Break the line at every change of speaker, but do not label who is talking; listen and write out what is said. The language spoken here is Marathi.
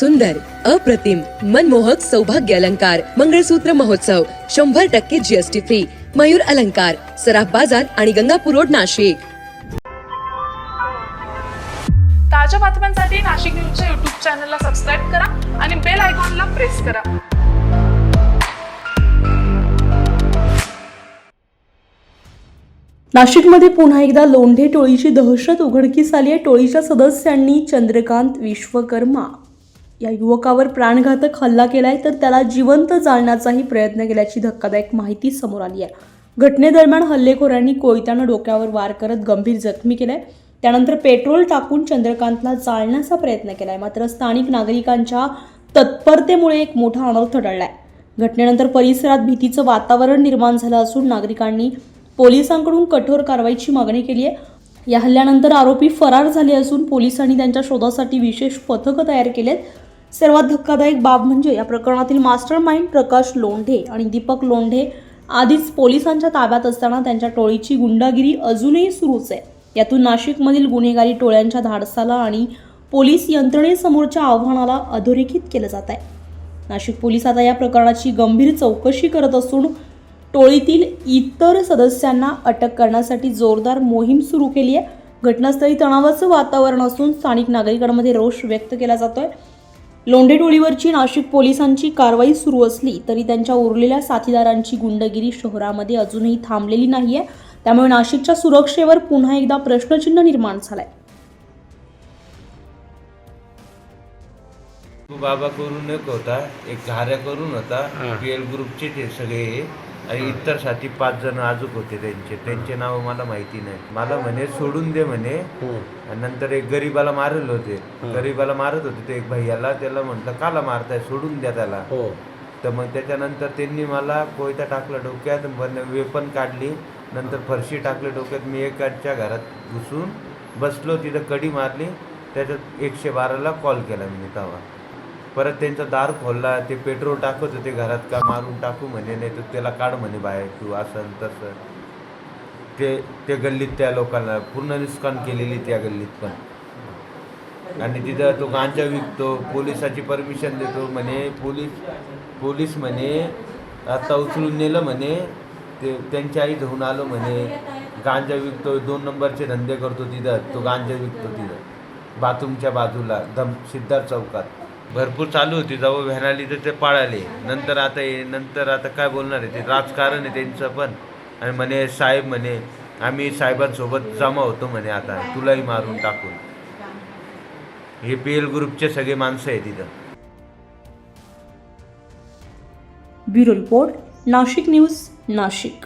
सुंदर अप्रतिम मनमोहक सौभाग्य अलंकार मंगळसूत्र महोत्सव शंभर टक्के जीएसटी फ्री मयूर अलंकार सराफ बाजार आणि गंगापूर रोड नाशिक.
ताज्या बातम्यांसाठी नाशिक न्यूजच्या युट्यूब चॅनलला सबस्क्राईब करा आणि बेल आयकॉनला प्रेस करा.
नाशिकमध्ये पुन्हा एकदा लोंढे टोळीची दहशत उघडकीस आली आहे. टोळीच्या सदस्यांनी चंद्रकांत विश्वकर्मा या युवकावर प्राणघातक हल्ला केलाय तर त्याला जिवंत जाळण्याचाही प्रयत्न केल्याची धक्कादायक माहिती समोर आली आहे. घटनेदरम्यान हल्लेखोरांनी कोयत्यानं डोक्यावर वार करत गंभीर जखमी केलाय. त्यानंतर पेट्रोल टाकून चंद्रकांतला जाळण्याचा प्रयत्न केलाय मात्र स्थानिक नागरिकांच्या तत्परतेमुळे एक मोठा अनर्थ टळलाय घटनेनंतर परिसरात भीतीचं वातावरण निर्माण झालं असून नागरिकांनी पोलिसांकडून कठोर कारवाईची मागणी केली आहे. या हल्ल्यानंतर आरोपी फरार झाले असून पोलिसांनी त्यांच्या शोधासाठी विशेष पथकं तयार केलेत. सर्वात धक्कादायक बाब म्हणजे या प्रकरणातील मास्टर माइंड प्रकाश लोंढे आणि दीपक लोंढे आधीच पोलिसांच्या ताब्यात असताना त्यांच्या टोळीची गुंडागिरी अजूनही सुरूच आहे. यातून नाशिकमधील गुन्हेगारी टोळ्यांच्या धाडसाला आणि पोलीस यंत्रणेसमोरच्या आव्हानाला अधोरेखित केलं जात आहे. नाशिक पोलीस आता या प्रकरणाची गंभीर चौकशी करत असून टोळीतील इतर सदस्यांना अटक करण्यासाठी जोरदार मोहीम सुरू केली आहे. घटनास्थळी तणावाचं वातावरण असून स्थानिक नागरिकांमध्ये रोष व्यक्त केला जातोय. लोंढे टोळीवरची नाशिक पोलिसांची कारवाई सुरू असली तरी त्यांच्या उरलेल्या साथीदारांची गुंडगिरी शहरामध्ये अजूनही थांबलेली नाहीये. त्यामुळे नाशिकच्या सुरक्षेवर पुन्हा एकदा प्रश्नचिन्ह निर्माण झालंय.
बाबा करून एक होता एक घाऱ्या करून होता. पीएल ग्रुपचे ते सगळे. आणि इतर साथी पाच जण अजून होते त्यांचे. त्यांचे नाव मला माहिती नाही मला म्हणे सोडून दे म्हणे. आणि नंतर एक गरीबाला मारल होते. गरीबाला मारत होते. ते एक भैयाला त्याला म्हटलं काला मारताय सोडून द्या त्याला. तर मग त्याच्यानंतर त्यांनी मला कोयता टाकला डोक्यात वेपन काढली. नंतर फरशी टाकली डोक्यात. मी एकाच्या घरात घुसून बसलो तिथं कडी मारली. त्याच्यात एकशे बाराला कॉल केला मी तेव्हा. परत त्यांचा दार खोलला ते पेट्रोल टाकत होते घरात का मारून टाकू म्हणे नाही तर त्याला काढ म्हणे बाहेर तू असं तसं. ते ते गल्लीत त्या लोकांना पूर्ण नुकसान केलेली त्या गल्लीत पण. आणि तिथं तो गांजा विकतो पोलिसाची परमिशन देतो म्हणे पोलीस पोलीस म्हणे आता उचलून नेलं म्हणे ते त्यांची आई धुवून आलो म्हणे गांजा विकतो दोन नंबरचे धंदे करतो तिथं तो गांजा विकतो तिथं बाथरूमच्या बाजूला दम सिद्धार्थ चौकात. भरपूर चालू होती जाऊ व्हॅन आली तर ते पाळाले. नंतर आता हे नंतर आता काय बोलणार आहे ते राजकारण आहे त्यांचं पण. आणि म्हणे साहेब म्हणे आम्ही साहेबांसोबत जमा होतो म्हणे आता तुलाही मारून टाकून. हे पी एल ग्रुपचे सगळे माणसं आहे तिथं
bureau report Nashik news Nashik.